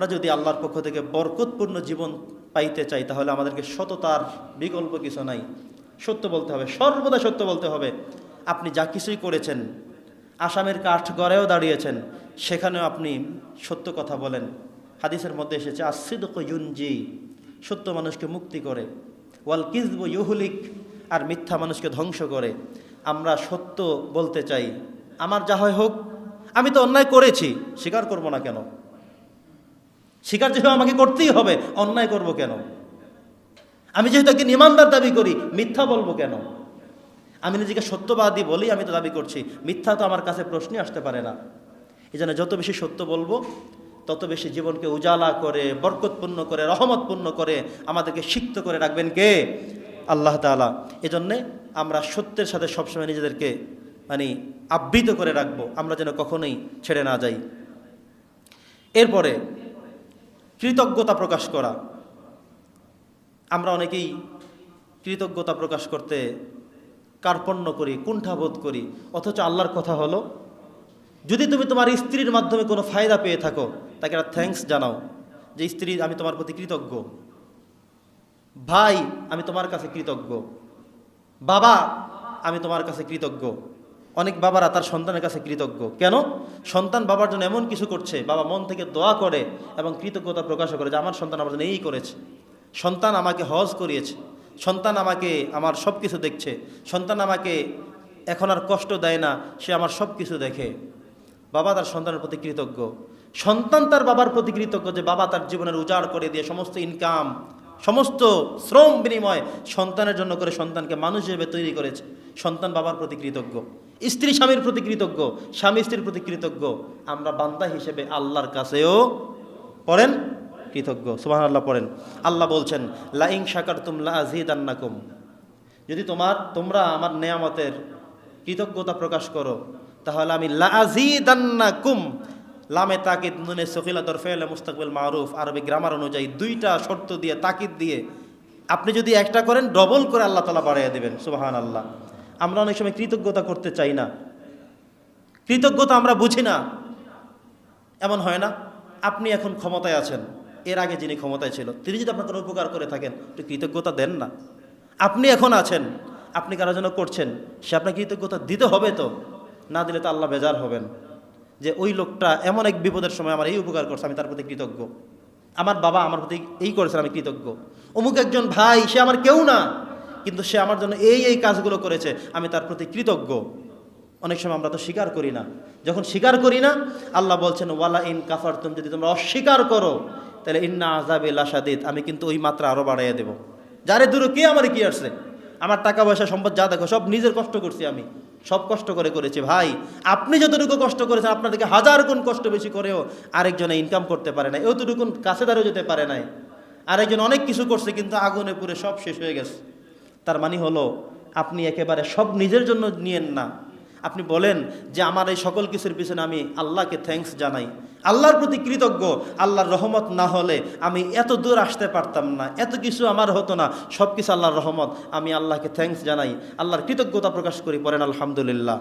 আমরা যদি আল্লাহর পক্ষ থেকে বরকতপূর্ণ জীবন পাইতে চাই, তাহলে আমাদেরকে সততার বিকল্প কিছু নাই। সত্য বলতে হবে, সর্বদা সত্য বলতে হবে। আপনি যা কিছুই করেছেন, আসামের কাঠ গড়েও দাঁড়িয়েছেন, সেখানেও আপনি সত্য কথা বলেন। হাদিসের মধ্যে এসেছে আসিদক ইউনজি সত্য মানুষকে মুক্তি করে। ওয়াল কিজব ইহুলিক আর মিথ্যা মানুষকে ধ্বংস করে। আমরা সত্য বলতে চাই, আমার যা হয় হোক, আমি তো অন্যায় করেছি, স্বীকার করব না কেন? স্বীকার যেহেতু আমাকে করতেই হবে, অন্যায় করব কেন? আমি যেহেতু একদিন ইমানদার দাবি করি, মিথ্যা বলব কেন? আমি নিজেকে সত্যবাদী বলি আমি তো দাবি করছি, মিথ্যা তো আমার কাছে প্রশ্নই আসতে পারে না। এই জন্য যত বেশি সত্য বলব, তত বেশি জীবনকে উজালা করে, বরকতপূর্ণ করে, রহমতপূর্ণ করে আমাদেরকে সিক্ত করে রাখবেন কে? আল্লাহ তালা এজন্যে আমরা সত্যের সাথে সবসময় নিজেদেরকে মানে আবৃত করে রাখব, আমরা যেন কখনোই ছেড়ে না যাই। এরপরে কৃতজ্ঞতা প্রকাশ করা। আমরা অনেকেই কৃতজ্ঞতা প্রকাশ করতে কার্পণ্য করি, কুণ্ঠাবোধ করি, অথচ আল্লাহর কথা হলো, যদি তুমি তোমার স্ত্রীর মাধ্যমে কোনো ফায়দা পেয়ে থাকো, তাকে একটা থ্যাঙ্কস জানাও যে, স্ত্রী, আমি তোমার প্রতি কৃতজ্ঞ। ভাই, আমি তোমার কাছে কৃতজ্ঞ। বাবা, আমি তোমার কাছে কৃতজ্ঞ। অনেক বাবারা তার সন্তানের কাছে কৃতজ্ঞ। কেন? সন্তান বাবার জন্য এমন কিছু করছে, বাবা মন থেকে দোয়া করে এবং কৃতজ্ঞতা প্রকাশ করে যে, আমার সন্তান আমার জন্য এই করেছে। সন্তান আমাকে হজ করিয়েছে। সন্তান আমাকে আমার সব কিছু দেখছে। সন্তান আমাকে এখন আর কষ্ট দেয় না, সে আমার সব কিছু দেখে। বাবা তার সন্তানের প্রতি কৃতজ্ঞ। সন্তান তার বাবার প্রতি কৃতজ্ঞ যে, বাবা তার জীবনের উজাড় করে দিয়ে সমস্ত ইনকাম সমস্ত শ্রম বিনিময় সন্তানের জন্য করে সন্তানকে মানুষ হিসেবে তৈরি করেছে। সন্তান বাবার প্রতি কৃতজ্ঞ, স্ত্রী স্বামীর প্রতি কৃতজ্ঞ, স্বামী স্ত্রীর প্রতি কৃতজ্ঞ। আমরা বান্দা হিসেবে আল্লাহর কাছেও পড়েন, কৃতজ্ঞ। সুবাহ আল্লাহ পড়েন। আল্লাহ বলছেন, লাইং শাকার তুমলা আজিদান্নাকুম যদি তোমার, তোমরা আমার নেয়ামতের কৃতজ্ঞতা প্রকাশ করো, তাহলে আমি লাজিদান্নাকুম লামে তাকিদ নুনে সকিলা দরফেল মুস্তাকবিল মারুফ আরবি গ্রামার অনুযায়ী দুইটা শর্ত দিয়ে তাকিদ দিয়ে আপনি যদি একটা করেন ডবল করে আল্লাহ তালা বাড়াইয়া দেবেন সুবাহান আল্লাহ আমরা অনেক সময় কৃতজ্ঞতা করতে চাই না। কৃতজ্ঞতা আমরা বুঝি না। এমন হয় না, আপনি এখন ক্ষমতায় আছেন, এর আগে যিনি ক্ষমতায় ছিল, তিনি যদি আপনার কোনো উপকার করে থাকেন, একটু কৃতজ্ঞতা দেন না। আপনি এখন আছেন, আপনি কারোর জন্য করছেন, সে আপনাকে কৃতজ্ঞতা দিতে হবে তো, না দিলে তো আল্লাহ বেজার হবেন। যে ওই লোকটা এমন এক বিপদের সময় আমার এই উপকার করছে, আমি তার প্রতি কৃতজ্ঞ। আমার বাবা আমার প্রতি এই করেছে আমি কৃতজ্ঞ। অমুক একজন ভাই, সে আমার কেউ না, কিন্তু সে আমার জন্য এই এই কাজগুলো করেছে, আমি তার প্রতি কৃতজ্ঞ। অনেক সময় আমরা তো স্বীকার করি না। যখন স্বীকার করি না, আল্লাহ বলছেন, ওয়ালা ইন কাফার তুমি যদি তোমরা অস্বীকার করো, তাহলে ইন্না আজাবে লাসাদিদ আমি কিন্তু ওই মাত্রা আরও বাড়াইয়া দেবো। যারে দূরে কে আমার কি আসছে? আমার টাকা পয়সা, সম্পদ যা দেখো, সব নিজের কষ্ট করছি আমি। সব কষ্ট করে করেছে, ভাই। আপনি যতটুকু কষ্ট করেছেন, আপনাদেরকে হাজার গুণ কষ্ট বেশি করেও আরেকজনে ইনকাম করতে পারে না এতটুকু কাছে দাঁড়িয়ে যেতে পারে নাই। আরেকজন অনেক কিছু করছে, কিন্তু আগুনে পুরে সব শেষ হয়ে গেছে। তার মানে হলো, আপনি একেবারে সব নিজের জন্য নিয়েন না। আপনি বলেন যে, আমার এই সকল কিছুর পিছনে আমি আল্লাহকে থ্যাংকস জানাই। আল্লাহর প্রতি কৃতজ্ঞ, আল্লাহর রহমত না হলে আমি এত দূর আসতে পারতাম না, এত কিছু আমার হতো না সব কিছু আল্লাহর রহমত। আমি আল্লাহকে থ্যাংকস জানাই, আল্লাহর কৃতজ্ঞতা প্রকাশ করি, পড়েন আলহামদুলিল্লাহ।